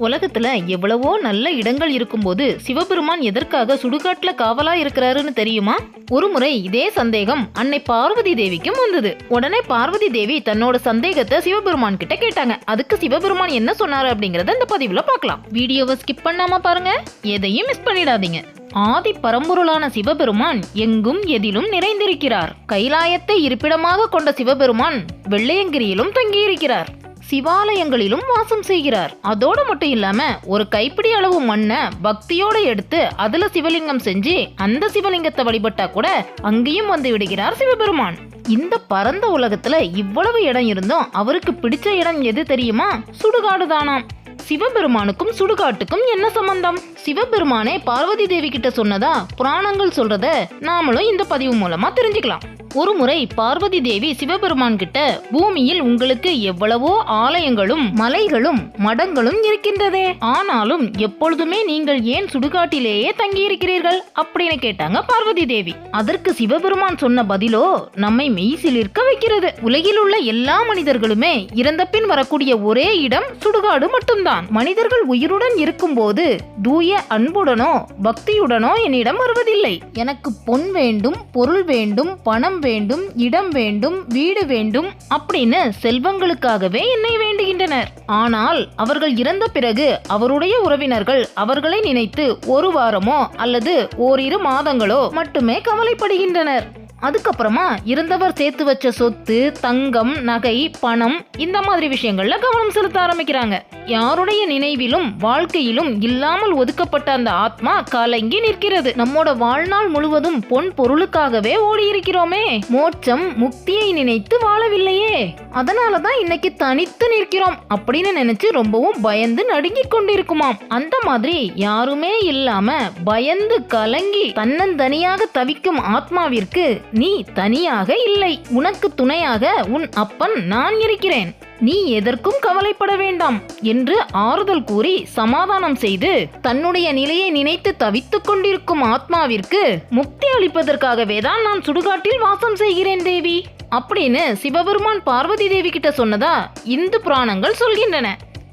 உலகத்துல எவ்வளவோ நல்ல இடங்கள் இருக்கும்போது சிவபெருமான் எதற்காக சுடுகாட்டுல காவலா இருக்கிறாருன்னு தெரியுமா? ஒருமுறை இதே சந்தேகம் அன்னை பார்வதி தேவிக்கும் வந்தது. உடனே பார்வதி தேவி தன்னோட சந்தேகத்தை சிவபெருமான் கிட்ட கேட்டாங்க. அதுக்கு சிவபெருமான் என்ன சொன்னாரு அப்படிங்கறத இந்த பதிவுல பார்க்கலாம். வீடியோவை ஸ்கிப் பண்ணாம பாருங்க. எதையும் மிஸ் பண்ணிடாதீங்க. ஆதி பரம்பொருளான சிவபெருமான் எங்கும் எதிலும் நிறைந்திருக்கிறார். கைலாயத்தை இருப்பிடமாக கொண்ட சிவபெருமான் வெள்ளையங்கிரியிலும் தங்கியிருக்கிறார். சிவாலயங்களிலும் வாசம் செய்கிறார். அதோடு மட்டும் இல்லாம ஒரு கைப்பிடி அளவு மண்ணை பக்தியோட எடுத்து அதுல சிவலிங்கம் செஞ்சு அந்த சிவலிங்கத்தை வழிபட்டா கூட அங்கேயும் வந்து விடுகிறார் சிவபெருமான். இந்த பரந்த உலகத்துல இவ்வளவு இடம் இருந்தும் அவருக்கு பிடிச்ச இடம் எது தெரியுமா? சுடுகாடு தானாம். சிவபெருமானுக்கும் சுடுகாட்டுக்கும் என்ன சம்பந்தம்? சிவபெருமானே பார்வதி தேவி கிட்ட சொன்னதா? புராணங்கள் சொல்றத நாமளும் இந்த பதிவு மூலமா தெரிஞ்சுக்கலாம். ஒரு முறை பார்வதி தேவி சிவபெருமான் கிட்ட பூமியில் உங்களுக்கு எவ்வளவோ ஆலயங்களும் மலைகளும் மடங்களும் இருக்கின்றதே. ஆனாலும் எப்பொழுதுமே நீங்கள் ஏன் சுடுகாட்டிலேயே தங்கியிருக்கிறீர்கள்? அப்படின்னு கேட்டாங்க பார்வதி தேவி. அதற்கு சிவபெருமான் சொன்ன பதிலோ நம்மை மெய்சிலிருக்க வைக்கிறது. உலகில் உள்ள எல்லா மனிதர்களுமே இறந்த பின் வரக்கூடிய ஒரே இடம் சுடுகாடு மட்டும்தான். மனிதர்கள் உயிருடன் இருக்கும்போது தூய அன்புடனோ பக்தியுடனோ என்னிடம் வருவதில்லை. எனக்கு பொன் வேண்டும் பொருள் வேண்டும் பணம் வேண்டும் இடம் வேண்டும் வீடு வேண்டும் அப்படின்னு செல்வங்களுக்காகவே என்னை வேண்டுகின்றனர். ஆனால் அவர்கள் இறந்த பிறகு அவருடைய உறவினர்கள் அவர்களை நினைத்து ஒரு வாரமோ அல்லது ஓரிரு மாதங்களோ மட்டுமே கவலைப்படுகின்றனர். அதுக்கப்புறமா இருந்தவர் சேர்த்து வச்ச சொத்து தங்கம் நகை பணம் இந்த மாதிரி விஷயங்கள்ல கவனம் செலுத்த ஆரம்பிக்கிறாங்க. யாருடைய நினைவிலும் வாழ்க்கையிலும் இல்லாமல் ஒதுக்கப்பட்ட அந்த ஆத்மா கலங்கி நிற்கிறது. நம்மோட வாழ்நாள் முழுவதும் பொன் பொருளுக்காகவே ஓடியிருக்கிறோமே. மோட்சம் முக்தியை நினைத்து வாழவில்லையே. அதனாலதான் இன்னைக்கு தனித்து நிற்கிறோம் அப்படின்னு நினைச்சு ரொம்பவும் பயந்து நடுங்கிக் கொண்டிருக்குமாம். அந்த மாதிரி யாருமே இல்லாம பயந்து கலங்கி தன்னந்தனியாக தவிக்கும் ஆத்மாவிற்கு நீ தனியாக இல்லை. உனக்கு துணையாக உன் அப்பன் நான் இருக்கிறேன். நீ எதற்கும் கவலைப்பட வேண்டாம் என்று ஆறுதல் கூறி சமாதானம் செய்து தன்னுடைய நிலையை நினைத்து தவித்துக் கொண்டிருக்கும் ஆத்மாவிற்கு முக்தி அளிப்பதற்காகவே தான் நான் சுடுகாட்டில் வாசம் செய்கிறேன் தேவி. அப்படின்னு சிவபெருமான் பார்வதி தேவி கிட்ட சொன்னதா இந்து புராணங்கள் சொல்கின்றன.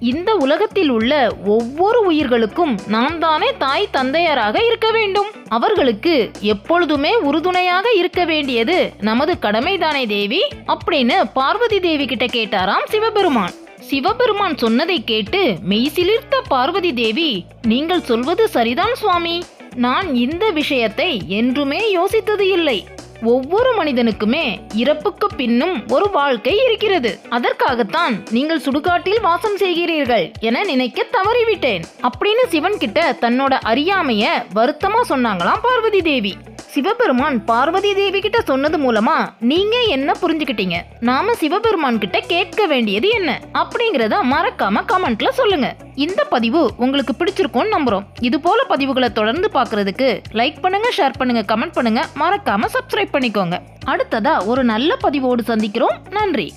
இந்த உலகத்தில் உள்ள ஒவ்வொரு உயிர்களுக்கும் நாம் தானே தாய் தந்தையராக இருக்க வேண்டும். அவர்களுக்கு எப்பொழுதுமே உறுதுணையாக இருக்க வேண்டியது நமது கடமைதானே தேவி? அப்படின்னு பார்வதி தேவி கிட்ட கேட்டாராம் சிவபெருமான். சிவபெருமான் சொன்னதை கேட்டு மெய்சிலிர்த்த பார்வதி தேவி நீங்கள் சொல்வது சரிதான் சுவாமி. நான் இந்த விஷயத்தை என்றுமே யோசித்தது இல்லை. ஒவ்வொரு மனிதனுக்குமே இறப்புக்கு பின்னும் ஒரு வாழ்க்கை இருக்கிறது. அதற்காகத்தான் நீங்கள் சுடுகாட்டில் வாசம் செய்கிறீர்கள் என நினைக்க தவறிவிட்டேன். அப்படின்னு சிவன் கிட்ட தன்னோட அறியாமைய வருத்தமா சொன்னாங்களாம் பார்வதி தேவி. சிவபெருமான் பார்வதி தேவி கிட்ட சொன்னது மூலமா நீங்க என்ன புரிஞ்சுக்கிட்டீங்க? நாம சிவபெருமான் கிட்ட கேட்க வேண்டியது என்ன? அப்படிங்கறத மறக்காம கமெண்ட்ல சொல்லுங்க. இந்த பதிவு உங்களுக்கு பிடிச்சிருக்கும்னு நம்புறோம். இது போல பதிவுகளை தொடர்ந்து பாக்குறதுக்கு லைக் பண்ணுங்க ஷேர் பண்ணுங்க கமெண்ட் பண்ணுங்க. மறக்காம சப்ஸ்கிரைப் பண்ணிக்கோங்க. அடுத்ததா ஒரு நல்ல பதிவோடு சந்திக்கிறோம். நன்றி.